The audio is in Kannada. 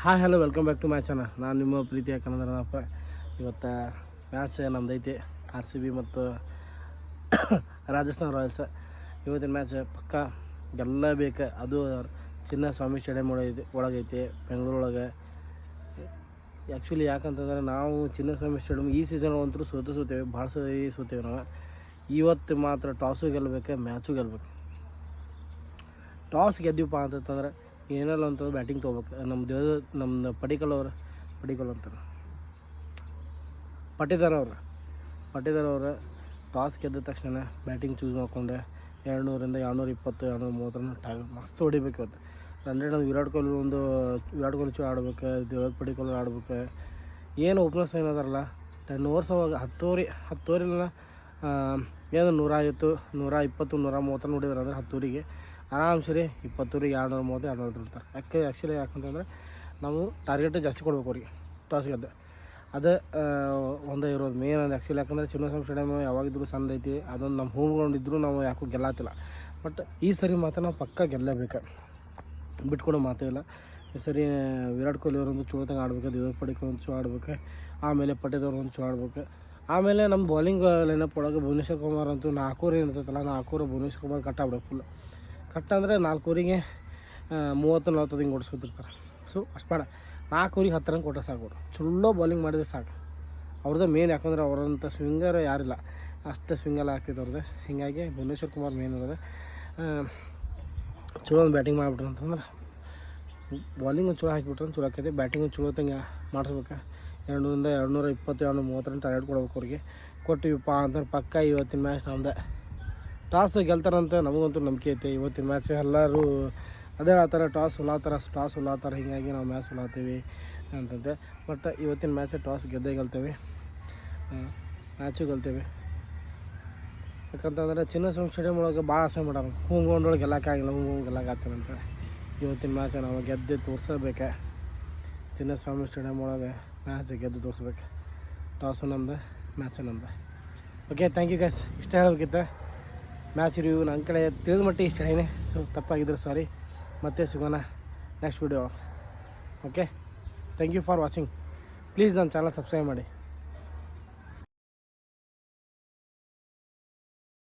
Hi hello welcome back to match ಅಣ್ಣ ನಾನು ನಿಮ್ಮ ಪ್ರೀತಿಯ ಕನ್ನಡಪ್ಪ ಇವತ್ತು ಮ್ಯಾಚ್ ನಮ್ದೈತಿ ಆರ್ ಸಿ ಬಿ ಮತ್ತು ರಾಜಸ್ಥಾನ್ ರಾಯಲ್ಸ್ ಇವತ್ತಿನ ಮ್ಯಾಚ್ ಪಕ್ಕ ಬೇಕು. ಅದು ಚಿನ್ನಸ್ವಾಮಿ ಸ್ಟೇಡಿಯಂ ಒಳಗೈತಿ ಒಳಗೈತಿ ಬೆಂಗಳೂರೊಳಗೆ ಆ್ಯಕ್ಚುಲಿ ಯಾಕಂತಂದ್ರೆ ನಾವು ಚಿನ್ನಸ್ವಾಮಿ ಸ್ಟೇಡಿಯಂ ಈ ಸೀಸನ್ ಅಂತೂ ಸೋತು ಸೋತೇವೆ, ಭಾಳ ಸರಿ ಸೋತೇವೆ ನಾವು. ಇವತ್ತು ಮಾತ್ರ ಟಾಸು ಗೆಲ್ಲಬೇಕು ಮ್ಯಾಚು ಗೆಲ್ಲಬೇಕು ಟಾಸ್ ಗೆದ್ದೀವಪ್ಪ ಅಂತಂದ್ರೆ ಏನೆಲ್ಲ ಅಂತಂದ್ರೆ ಬ್ಯಾಟಿಂಗ್ ತೊಗೋಬೇಕು. ನಮ್ಮ ದೇವ ನಮ್ದು ಪಡಿಕಲ್ ಅವ್ರು, ಪಡಿಕಲ್ ಅಂತಾರೆ ಪಟ್ಟಿದಾರ ಅವ್ರು. ಪಟ್ಟಿದಾರ್ ಅವ್ರು ಟಾಸ್ ಗೆದ್ದ ತಕ್ಷಣ ಬ್ಯಾಟಿಂಗ್ ಚೂಸ್ ಮಾಡಿಕೊಂಡೆ. ಎರಡುನೂರಿಂದ ಎರಡುನೂರ ಇಪ್ಪತ್ತು, ಎರಡುನೂರ ಮೂವತ್ತರನ್ನು ಟೈಮ್ ಮಸ್ತ್ ಹೊಡಿಬೇಕು ಇವತ್ತು. ರನ್ ಒಂದು ವಿರಾಟ್ ಕೊಹ್ಲಿ ಒಂದು, ವಿರಾಟ್ ಕೊಹ್ಲಿ ಚೂ ಆಡ್ಬೇಕು ದೇವದ ಪಡಿಕಲ್ ಆಡ್ಬೇಕು. ಏನು ಓಪನರ್ಸ್ ಏನದಾರಲ್ಲ ಟೆನ್ ಓವರ್ಸ್ ಅವಾಗ ಹತ್ತುವರೆ ಹತ್ತುವರೆಲ್ಲ ಏನು ನೂರ ಐವತ್ತು ನೂರ ಇಪ್ಪತ್ತು ನೂರ ಮೂವತ್ತು ನೋಡಿದ್ರೆ ಅಂದರೆ ಹತ್ತೂರಿಗೆ ಆರಾಮ್ ಸರಿ ಇಪ್ಪತ್ತೂರಿಗೆ ಎರಡು ನೂರ ಮೂವತ್ತು ಎರಡು ನೂರ ತಿಳ್ತಾರೆ ಯಾಕೆ ಆ್ಯಕ್ಚುಲಿ ಯಾಕಂತಂದ್ರೆ ನಾವು ಟಾರ್ಗೆಟ್ ಜಾಸ್ತಿ ಕೊಡ್ಬೇಕು ಅವ್ರಿಗೆ ಟಾಸ್ ಗೆದ್ದೆ. ಅದು ಒಂದೇ ಇರೋದು ಮೇನ್ ಅದು ಆ್ಯಕ್ಚುಲಿ ಯಾಕಂದರೆ ಚಿನ್ನಸ್ವಾಮಿ ಸ್ಟೇಡಿಯಮ್ ಯಾವಾಗಿದ್ರು ಸಣ್ಣ ಐತಿ, ಅದೊಂದು ನಮ್ಮ ಹೋಮ್ ಗ್ರೌಂಡ್ ಇದ್ದರೂ ನಾವು ಯಾಕೂ ಗೆಲ್ಲಾತಿಲ್ಲ ಬಟ್ ಈ ಸರಿ ಮಾತ್ರ ನಾವು ಪಕ್ಕ ಗೆಲ್ಲಬೇಕು. ಬಿಟ್ಕೊಡೋ ಮಾತೇ ಇಲ್ಲ. ಈ ಸರಿ ವಿರಾಟ್ ಕೊಹ್ಲಿ ಅವರೊಂದು ಚಲೋತಂಗೆ ಆಡ್ಬೇಕು ದೇವತ್ ಪಡಿಕೆ ಒಂದು ಚೂ ಆಡ್ಬೇಕು, ಆಮೇಲೆ ಪಟೇದವ್ರು ಒಂದು ಚೂ ಆಡ್ಬೇಕು. ಆಮೇಲೆ ನಮ್ಮ ಬೌಲಿಂಗ್ ಲೈನಪ್ ಒಳಗೆ ಭುವನೇಶ್ವರ್ ಕುಮಾರ್ ಅಂತೂ ನಾಲ್ಕೂರು ಇರ್ತೈತಲ್ಲ ನಾಲ್ಕೂರು ಭುವನೇಶ್ವರ್ ಕುಮಾರ್ ಕಟ್ಟಾಡ್ಬೇಕು ಫುಲ್ ಕಟ್ ಅಂದರೆ ನಾಲ್ಕೂರಿಗೆ ಮೂವತ್ತು ನಲ್ವತ್ತು ಹಿಂಗೆ ಓಡಿಸ್ಕೊತಿರ್ತಾರೆ. ಸೊ ಅಷ್ಟು ಬೇಡ. ನಾಲ್ಕೂರಿಗೆ ಹತ್ತು ರನ್ ಕೊಟ್ಟರೆ ಸಾಕು ಚಲೋ ಬೌಲಿಂಗ್ ಮಾಡಿದ್ರೆ ಸಾಕು. ಅವ್ರದ್ದು ಮೇನ್ ಯಾಕಂದ್ರೆ ಅವರಂಥ ಸ್ವಿಂಗರ್ ಯಾರಿಲ್ಲ. ಅಷ್ಟು ಸ್ವಿಂಗೆಲ್ಲ ಆಗ್ತಿತ್ತು ಅವ್ರದ್ದು ಹೀಗಾಗಿ ಭುವನೇಶ್ವರ್ ಕುಮಾರ್ ಮೇನ್ ಇರೋದು ಚಲೋ ಒಂದು ಬ್ಯಾಟಿಂಗ್ ಮಾಡಿಬಿಟ್ರು ಅಂತಂದ್ರೆ ಬಾಲಿಂಗ್ ಚಲೋ ಹಾಕಿಬಿಟ್ರೆ ಚಲೋ ಆಕೈತಿ ಬ್ಯಾಟಿಂಗ್ ಚಲೋ ತಂಗೆ ಮಾಡಿಸ್ಬೇಕು. ಎರಡು ನೂರಿಂದ ಎರಡು ನೂರ ಇಪ್ಪತ್ತು ಎರಡು ಮೂವತ್ತರಿಂದ ಮೂವತ್ತರ ಟಾರ್ಗೆಟ್ ಕೊಡ್ಬೇಕು ಅವ್ರಿಗೆ. ಕೊಟ್ಟಿವಿಪ್ಪ ಅಂತಂದ್ರೆ ಪಕ್ಕ ಇವತ್ತಿನ ಮ್ಯಾಚ್ ನಮ್ದೆ. ಟಾಸ್ ಗೆಲ್ತಾರಂತ ನಮಗಂತೂ ನಂಬಿಕೆ ಐತೆ. ಇವತ್ತಿನ ಮ್ಯಾಚ್ ಎಲ್ಲರೂ ಅದೇ ಆ ಥರ ಟಾಸ್ ಉಲಾತಾರ ಟಾಸ್ ಉಲಾತಾರ, ಹೀಗಾಗಿ ನಾವು ಮ್ಯಾಚ್ ಉಲಾತೀವಿ ಅಂತಂತೆ. ಬಟ್ ಇವತ್ತಿನ ಮ್ಯಾಚ್ ಟಾಸ್ ಗೆದ್ದೇ ಗೆಲ್ತೇವೆ. ಮ್ಯಾಚು ಗೆಲ್ತೇವೆ. ಯಾಕಂತಂದ್ರೆ ಚಿನ್ನಸ್ವಾಮಿ ಸ್ಟೇಡಿಯಂ ಒಳಗೆ ಭಾಳ ಆಸೆ ಮಾಡೋರು ಹೋಮ್ ಒಳಗೆ ಗೆಲ್ಲಕ್ಕಾಗಿಲ್ಲ ಹೋಮ್ ಗ್ರೌಂಡ್ ಗೆಲ್ಲಕ್ಕಾಗ್ತಾರಂತ ಇವತ್ತಿನ ಮ್ಯಾಚ್ ನಾವು ಗೆದ್ದು ತೋರಿಸಬೇಕೆ. ಚಿನ್ನಸ್ವಾಮಿ ಸ್ಟೇಡಿಯಂ ಒಳಗೆ ಮ್ಯಾಚ್ ಗೆದ್ದು ತೋರಿಸ್ಬೇಕು. ಟಾಸು ನಮ್ದು ಮ್ಯಾಚು ನಮ್ದು. ಓಕೆ ಥ್ಯಾಂಕ್ ಯು ಗೈಸ್ ಇಷ್ಟ ಹೇಳಬೇಕಿತ್ತು ಮ್ಯಾಚ್ ರಿವ್ಯೂ ನನ್ನ ಕಡೆ ತಿಳಿದ ಮಟ್ಟಿಗೆ ಇಷ್ಟ ಹೇಳೀನಿ ಸೊ ತಪ್ಪಾಗಿದ್ದರೆ ಸಾರಿ ಮತ್ತೆ ಸಿಗೋಣ next video okay thank you for watching please ನನ್ನ ಚಾನಲ್ ಸಬ್ಸ್ಕ್ರೈಬ್ ಮಾಡಿ.